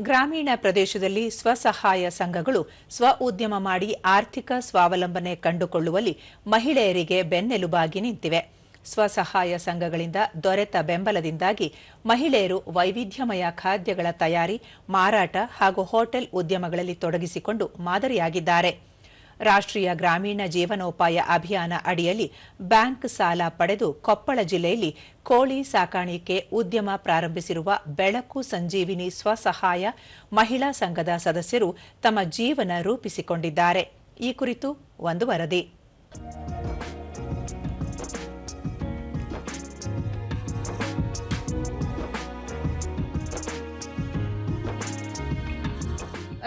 ಗ್ರಾಮೀಣ ಪ್ರದೇಶದಲ್ಲಿ ಸ್ವಸಹಾಯ ಸಂಘಗಳು ಸ್ವ ಉದ್ಯಮ ಮಾಡಿ ಆರ್ಥಿಕ ಸ್ವಾವಲಂಬನೆ ಕಂಡುಕೊಳ್ಳುವಲ್ಲಿ ಮಹಿಳೆಯರಿಗೆ ಬೆನ್ನೆಲುಬಾಗಿ ನಿಂತಿವೆ. ಸ್ವಸಹಾಯ ಸಂಘಗಳಿಂದ ದೊರೆತ ಬೆಂಬಲದಿಂದಾಗಿ ಮಹಿಳೆಯರು ವೈವಿಧ್ಯಮಯ ಖಾದ್ಯಗಳ ತಯಾರಿ, ಮಾರಾಟ ಹಾಗೂ ಹೋಟೆಲ್ ಉದ್ಯಮಗಳಲ್ಲಿ ತೊಡಗಿಸಿಕೊಂಡು ಮಾದರಿಯಾಗಿದ್ದಾರೆ. ರಾಷ್ಟ್ರೀಯ ಗ್ರಾಮೀಣ ಜೀವನೋಪಾಯ ಅಭಿಯಾನ ಅಡಿಯಲ್ಲಿ ಬ್ಯಾಂಕ್ ಸಾಲ ಪಡೆದು ಕೊಪ್ಪಳ ಜಿಲ್ಲೆಯಲ್ಲಿ ಕೋಳಿ ಸಾಕಾಣಿಕೆ ಉದ್ಯಮ ಪ್ರಾರಂಭಿಸಿರುವ ಬೆಳಕು ಸಂಜೀವಿನಿ ಸ್ವಸಹಾಯ ಮಹಿಳಾ ಸಂಘದ ಸದಸ್ಯರು ತಮ್ಮ ಜೀವನ ರೂಪಿಸಿಕೊಂಡಿದ್ದಾರೆ. ಈ ಕುರಿತು ಒಂದು ವರದಿ.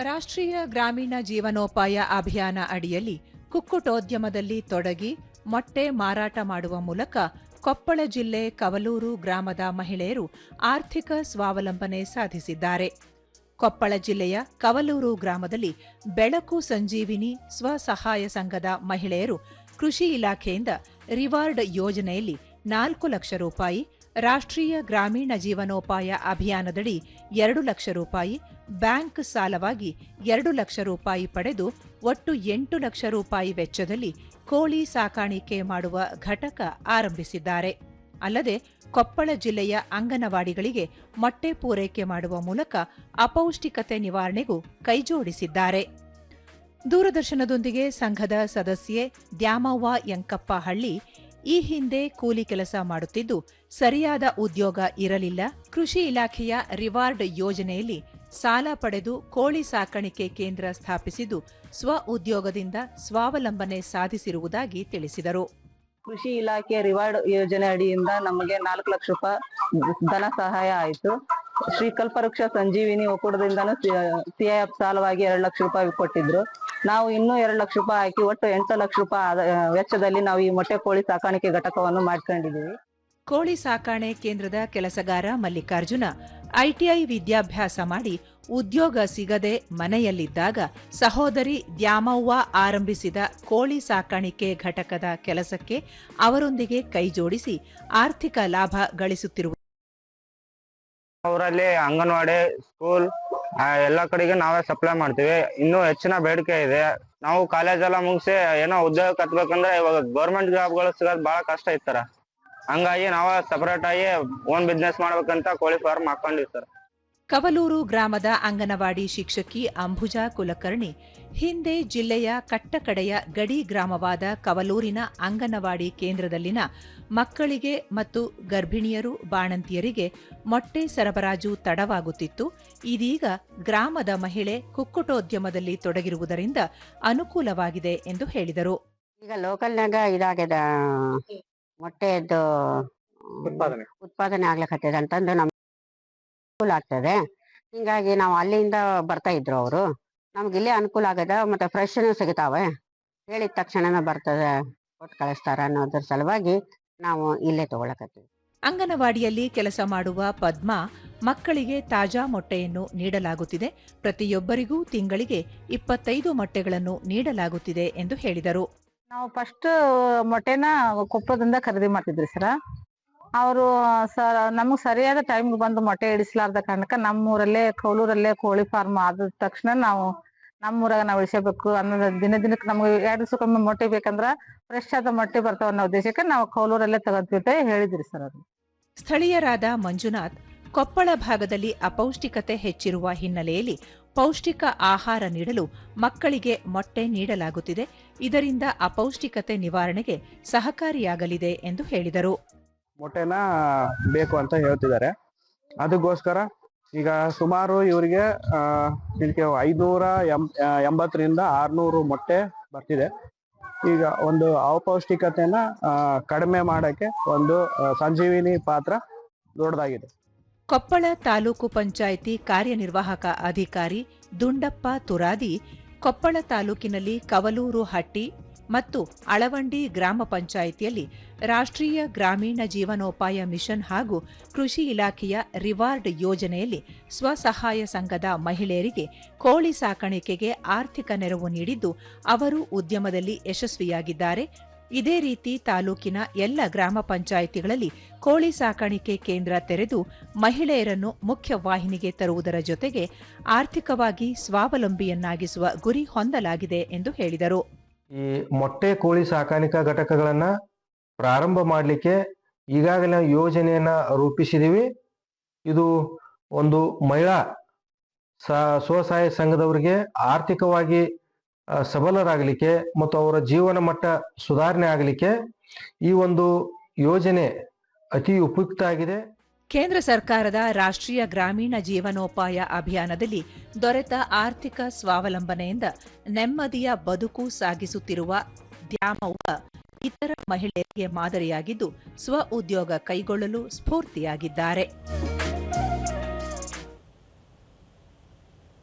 ರಾಷ್ಟ್ರೀಯ ಗ್ರಾಮೀಣ ಜೀವನೋಪಾಯ ಅಭಿಯಾನ ಅಡಿಯಲ್ಲಿ ಕುಕ್ಕುಟೋದ್ಯಮದಲ್ಲಿ ತೊಡಗಿ ಮೊಟ್ಟೆ ಮಾರಾಟ ಮಾಡುವ ಮೂಲಕ ಕೊಪ್ಪಳ ಜಿಲ್ಲೆ ಕವಲೂರು ಗ್ರಾಮದ ಮಹಿಳೆಯರು ಆರ್ಥಿಕ ಸ್ವಾವಲಂಬನೆ ಸಾಧಿಸಿದ್ದಾರೆ. ಕೊಪ್ಪಳ ಜಿಲ್ಲೆಯ ಕವಲೂರು ಗ್ರಾಮದಲ್ಲಿ ಬೆಳಕು ಸಂಜೀವಿನಿ ಸ್ವಸಹಾಯ ಸಂಘದ ಮಹಿಳೆಯರು ಕೃಷಿ ಇಲಾಖೆಯಿಂದ ರಿವಾರ್ಡ್ ಯೋಜನೆಯಲ್ಲಿ ನಾಲ್ಕು ಲಕ್ಷ ರೂಪಾಯಿ ರಾಷ್ಟ್ರೀಯ ಗ್ರಾಮೀಣ ಜೀವನೋಪಾಯ ಅಭಿಯಾನದಡಿ ಎರಡು ಲಕ್ಷ ರೂಪಾಯಿ, ಬ್ಯಾಂಕ್ ಸಾಲವಾಗಿ ಎರಡು ಲಕ್ಷ ರೂಪಾಯಿ ಪಡೆದು ಒಟ್ಟು ಎಂಟು ಲಕ್ಷ ರೂಪಾಯಿ ವೆಚ್ಚದಲ್ಲಿ ಕೋಳಿ ಸಾಕಾಣಿಕೆ ಮಾಡುವ ಘಟಕ ಆರಂಭಿಸಿದ್ದಾರೆ. ಅಲ್ಲದೆ ಕೊಪ್ಪಳ ಜಿಲ್ಲೆಯ ಅಂಗನವಾಡಿಗಳಿಗೆ ಮೊಟ್ಟೆ ಪೂರೈಕೆ ಮಾಡುವ ಮೂಲಕ ಅಪೌಷ್ಟಿಕತೆ ನಿವಾರಣೆಗೂ ಕೈಜೋಡಿಸಿದ್ದಾರೆ. ದೂರದರ್ಶನದೊಂದಿಗೆ ಸಂಘದ ಸದಸ್ಯೆ ದ್ಯಾಮವ್ವ ಯಂಕಪ್ಪ ಹಳ್ಳಿ ಈ ಹಿಂದೆ ಕೂಲಿ ಕೆಲಸ ಮಾಡುತ್ತಿದ್ದು ಸರಿಯಾದ ಉದ್ಯೋಗ ಇರಲಿಲ್ಲ. ಕೃಷಿ ಇಲಾಖೆಯ ರಿವಾರ್ಡ್ ಯೋಜನೆಯಲ್ಲಿ ಸಾಲ ಪಡೆದು ಕೋಳಿ ಸಾಕಾಣಿಕೆ ಕೇಂದ್ರ ಸ್ಥಾಪಿಸಿದ್ದು ಸ್ವ ಉದ್ಯೋಗದಿಂದ ಸ್ವಾವಲಂಬನೆ ಸಾಧಿಸಿರುವುದಾಗಿ ತಿಳಿಸಿದರು. ಕೃಷಿ ಇಲಾಖೆ ರಿವಾರ್ಡ್ ಯೋಜನೆ ಅಡಿಯಿಂದ ನಮಗೆ ನಾಲ್ಕು ಲಕ್ಷ ರೂಪಾಯಿ ಧನ ಸಹಾಯ ಆಯಿತು. ಶ್ರೀ ಕಲ್ಪವೃಕ್ಷ ಸಂಜೀವಿನಿ ಒಕ್ಕೂಟದಿಂದನೂ ಸಿಐಎಫ್ ಸಾಲವಾಗಿ ಎರಡು ಲಕ್ಷ ರೂಪಾಯಿ ಕೊಟ್ಟಿದ್ರು. ನಾವು ಇನ್ನೂ ಎರಡು ಲಕ್ಷ ರೂಪಾಯಿ ಹಾಕಿ ಒಟ್ಟು ಎಂಟು ಲಕ್ಷ ರೂಪಾಯಿ ವೆಚ್ಚದಲ್ಲಿ ನಾವು ಈ ಮೊಟ್ಟೆ ಕೋಳಿ ಸಾಕಾಣಿಕೆ ಘಟಕವನ್ನು ಮಾಡ್ಕೊಂಡಿದ್ದೀವಿ. ಕೋಳಿ ಸಾಕಾಣೆ ಕೇಂದ್ರದ ಕೆಲಸಗಾರ ಮಲ್ಲಿಕಾರ್ಜುನ ಐಟಿಐ ವಿದ್ಯಾಭ್ಯಾಸ ಮಾಡಿ ಉದ್ಯೋಗ ಸಿಗದೆ ಮನೆಯಲ್ಲಿದ್ದಾಗ ಸಹೋದರಿ ದ್ಯಾಮವ್ವ ಆರಂಭಿಸಿದ ಕೋಳಿ ಸಾಕಾಣಿಕೆ ಘಟಕದ ಕೆಲಸಕ್ಕೆ ಅವರೊಂದಿಗೆ ಕೈಜೋಡಿಸಿ ಆರ್ಥಿಕ ಲಾಭ ಗಳಿಸುತ್ತಿರುವ ಅವರಲ್ಲಿ ಅಂಗನವಾಡಿ ಸ್ಕೂಲ್ ಎಲ್ಲ ಕಡೆಗೆ ನಾವೇ ಸಪ್ಲೈ ಮಾಡ್ತೀವಿ. ಇನ್ನೂ ಹೆಚ್ಚಿನ ಬೇಡಿಕೆ ಇದೆ. ನಾವು ಕಾಲೇಜ್ ಎಲ್ಲ ಮುಗಿಸಿ ಏನೋ ಉದ್ಯೋಗ ಕತ್ಬೇಕಂದ್ರೆ ಇವಾಗ ಗೌರ್ಮೆಂಟ್ ಜಾಬ್ಗಳು ಸಿಗೋದು ಬಹಳ ಕಷ್ಟ ಇತ್ತಾರ ಹಂಗಾಗಿ ನಾವೇ ಸಪರೇಟ್ ಆಗಿ ಓನ್ ಬಿಸ್ನೆಸ್ ಮಾಡ್ಬೇಕಂತ ಕೋಳಿ ಫಾರ್ಮ್ ಹಾಕೊಂಡಿವಿ ಸರ್. ಕವಲೂರು ಗ್ರಾಮದ ಅಂಗನವಾಡಿ ಶಿಕ್ಷಕಿ ಅಂಬುಜಾ ಕುಲಕರ್ಣಿ ಹಿಂದೆ ಜಿಲ್ಲೆಯ ಕಟ್ಟಕಡೆಯ ಗಡಿ ಗ್ರಾಮವಾದ ಕವಲೂರಿನ ಅಂಗನವಾಡಿ ಕೇಂದ್ರದಲ್ಲಿನ ಮಕ್ಕಳಿಗೆ ಮತ್ತು ಗರ್ಭಿಣಿಯರು ಬಾಣಂತಿಯರಿಗೆ ಮೊಟ್ಟೆ ಸರಬರಾಜು ತಡವಾಗುತ್ತಿತ್ತು. ಇದೀಗ ಗ್ರಾಮದ ಮಹಿಳೆ ಕುಕ್ಕುಟೋದ್ಯಮದಲ್ಲಿ ತೊಡಗಿರುವುದರಿಂದ ಅನುಕೂಲವಾಗಿದೆ ಎಂದು ಹೇಳಿದರು. ಈಗ ಲೋಕಲ್ನಾಗ ಇದಾಗ್ಯದ ಮೊಟ್ಟೆದ್ದು ಉತ್ಪಾದನೆ. ಉತ್ಪಾದನೆ ಆಗ್ಲಕತ್ತದ ಅಂತಂದು ನಮ್ ಅನುಕೂಲ ಆಗ್ತದೆ. ಹಿಂಗಾಗಿ ನಾವು ಅಲ್ಲಿಂದ ಬರ್ತಾ ಇದ್ರು ಅವರು. ನಮ್ಗೆ ಇಲ್ಲೇ ಅನುಕೂಲ ಆಗದ ಮತ್ತೆ ಫ್ರೆಶ್ ಸಿಗ್ತಾವೆ ಹೇಳಿದ ತಕ್ಷಣನ ಬರ್ತದೆ ಕೊಟ್ಟು ಕಳಿಸ್ತಾರ ಅನ್ನೋದ್ರ ಸಲುವಾಗಿ ನಾವು ಇಲ್ಲೇ ತಗೊಳಕತ್ತೀವಿ. ಅಂಗನವಾಡಿಯಲ್ಲಿ ಕೆಲಸ ಮಾಡುವ ಪದ್ಮಾ ಮಕ್ಕಳಿಗೆ ತಾಜಾ ಮೊಟ್ಟೆಯನ್ನು ನೀಡಲಾಗುತ್ತಿದೆ. ಪ್ರತಿಯೊಬ್ಬರಿಗೂ ತಿಂಗಳಿಗೆ ಇಪ್ಪತ್ತೈದು ಮೊಟ್ಟೆಗಳನ್ನು ನೀಡಲಾಗುತ್ತಿದೆ ಎಂದು ಹೇಳಿದರು. ನಾವು ಫಸ್ಟ್ ಮೊಟ್ಟೆನ ಕೊಪ್ಪದಿಂದ ಖರೀದಿ ಮಾಡ್ತಿದ್ರಿ ಸರ. ಅವರು, ಸರ್, ನಮಗ್ ಸರಿಯಾದ ಟೈಮ್ಗೆ ಬಂದು ಮೊಟ್ಟೆ ಇಡಿಸ್ಲಾರ್ದ ಕಾರಣಕ್ಕ ನಮ್ಮೂರಲ್ಲೇ, ಕೌಲೂರಲ್ಲೇ ಕೋಳಿ ಫಾರ್ಮ್ ಆದ ತಕ್ಷಣ ನಾವು ನಮ್ಮೂರಾಗ ನಾವು ಇಳಿಸಬೇಕು ಅನ್ನೋದು ದಿನ ದಿನಕ್ಕೆ ನಮಗೆ ಎರಡು ದಿವಸಕ್ಕೊಮ್ಮೆ ಮೊಟ್ಟೆ ಬೇಕಂದ್ರ ಫ್ರೆಶ್ ಆದ ಮೊಟ್ಟೆ ಬರ್ತಾವ ಅನ್ನೋ ಉದ್ದೇಶಕ್ಕೆ ನಾವು ಕೌಲೂರಲ್ಲೇ ಅಂತ ಹೇಳಿದ್ರಿ ಸರ್ ಅದು ಸ್ಥಳೀಯರಾದ ಮಂಜುನಾಥ್ ಕೊಪ್ಪಳ ಭಾಗದಲ್ಲಿ ಅಪೌಷ್ಟಿಕತೆ ಹೆಚ್ಚಿರುವ ಹಿನ್ನೆಲೆಯಲ್ಲಿ ಪೌಷ್ಟಿಕ ಆಹಾರ ನೀಡಲು ಮಕ್ಕಳಿಗೆ ಮೊಟ್ಟೆ ನೀಡಲಾಗುತ್ತಿದೆ. ಇದರಿಂದ ಅಪೌಷ್ಟಿಕತೆ ನಿವಾರಣೆಗೆ ಸಹಕಾರಿಯಾಗಲಿದೆ ಎಂದು ಹೇಳಿದರು. ಮೊಟ್ಟೆನ ಬೇಕು ಅಂತ ಹೇಳ್ತಿದ್ದಾರೆ. ಅದಕ್ಕೋಸ್ಕರ ಈಗ ಸುಮಾರು ಇವರಿಗೆ ಇದಕ್ಕೆ ಐನೂರ ಎಂಬತ್ತರಿಂದ ಆರುನೂರು ಮೊಟ್ಟೆ ಬರ್ತಿದೆ. ಈಗ ಒಂದು ಅಪೌಷ್ಟಿಕತೆನ ಕಡಿಮೆ ಮಾಡಕ್ಕೆ ಒಂದು ಸಂಜೀವಿನಿ ಪಾತ್ರ ದೊಡ್ಡದಾಗಿದೆ. ಕೊಪ್ಪಳ ತಾಲೂಕು ಪಂಚಾಯಿತಿ ಕಾರ್ಯನಿರ್ವಾಹಕ ಅಧಿಕಾರಿ ದುಂಡಪ್ಪ ತುರಾದಿ ಕೊಪ್ಪಳ ತಾಲೂಕಿನಲ್ಲಿ ಕವಲೂರು ಹಟ್ಟಿ ಮತ್ತು ಅಳವಂಡಿ ಗ್ರಾಮ ಪಂಚಾಯಿತಿಯಲ್ಲಿ ರಾಷ್ಟ್ರೀಯ ಗ್ರಾಮೀಣ ಜೀವನೋಪಾಯ ಮಿಷನ್ ಹಾಗೂ ಕೃಷಿ ಇಲಾಖೆಯ ರಿವಾರ್ಡ್ ಯೋಜನೆಯಲ್ಲಿ ಸ್ವಸಹಾಯ ಸಂಘದ ಮಹಿಳೆಯರಿಗೆ ಕೋಳಿ ಸಾಕಾಣಿಕೆಗೆ ಆರ್ಥಿಕ ನೆರವು ನೀಡಿದ್ದು, ಅವರು ಉದ್ಯಮದಲ್ಲಿ ಯಶಸ್ವಿಯಾಗಿದ್ದಾರೆ. ಇದೇ ರೀತಿ ತಾಲೂಕಿನ ಎಲ್ಲ ಗ್ರಾಮ ಪಂಚಾಯಿತಿಗಳಲ್ಲಿ ಕೋಳಿ ಸಾಕಾಣಿಕೆ ಕೇಂದ್ರ ತೆರೆದು ಮಹಿಳೆಯರನ್ನು ಮುಖ್ಯ ವಾಹಿನಿಗೆ ತರುವುದರ ಜೊತೆಗೆ ಆರ್ಥಿಕವಾಗಿ ಸ್ವಾವಲಂಬಿಯನ್ನಾಗಿಸುವ ಗುರಿ ಹೊಂದಲಾಗಿದೆ ಎಂದು ಹೇಳಿದರು. ಈ ಮೊಟ್ಟೆ ಕೋಳಿ ಸಾಕಾಣಿಕಾ ಘಟಕಗಳನ್ನ ಪ್ರಾರಂಭ ಮಾಡಲಿಕ್ಕೆ ಈಗಾಗಲೇ ಯೋಜನೆಯನ್ನ ರೂಪಿಸಿದೀವಿ. ಇದು ಒಂದು ಮಹಿಳಾ ಸ್ವಸಹಾಯ ಸಂಘದವರಿಗೆ ಆರ್ಥಿಕವಾಗಿ ಸಬಲರಾಗಲಿಕ್ಕೆ ಮತ್ತು ಅವರ ಜೀವನ ಮಟ್ಟ ಸುಧಾರಣೆ ಆಗಲಿಕ್ಕೆ ಈ ಒಂದು ಯೋಜನೆ ಅತಿ ಉಪಯುಕ್ತ ಆಗಿದೆ. ಕೇಂದ್ರ ಸರ್ಕಾರದ ರಾಷ್ಟ್ರೀಯ ಗ್ರಾಮೀಣ ಜೀವನೋಪಾಯ ಅಭಿಯಾನದಲ್ಲಿ ದೊರೆತ ಆರ್ಥಿಕ ಸ್ವಾವಲಂಬನೆಯಿಂದ ನೆಮ್ಮದಿಯ ಬದುಕು ಸಾಗಿಸುತ್ತಿರುವ ದ್ಯಾಮವ್ವ ಇತರ ಮಹಿಳೆಯರಿಗೆ ಮಾದರಿಯಾಗಿದ್ದು, ಸ್ವ ಉದ್ಯೋಗ ಕೈಗೊಳ್ಳಲು ಸ್ಫೂರ್ತಿಯಾಗಿದ್ದಾರೆ.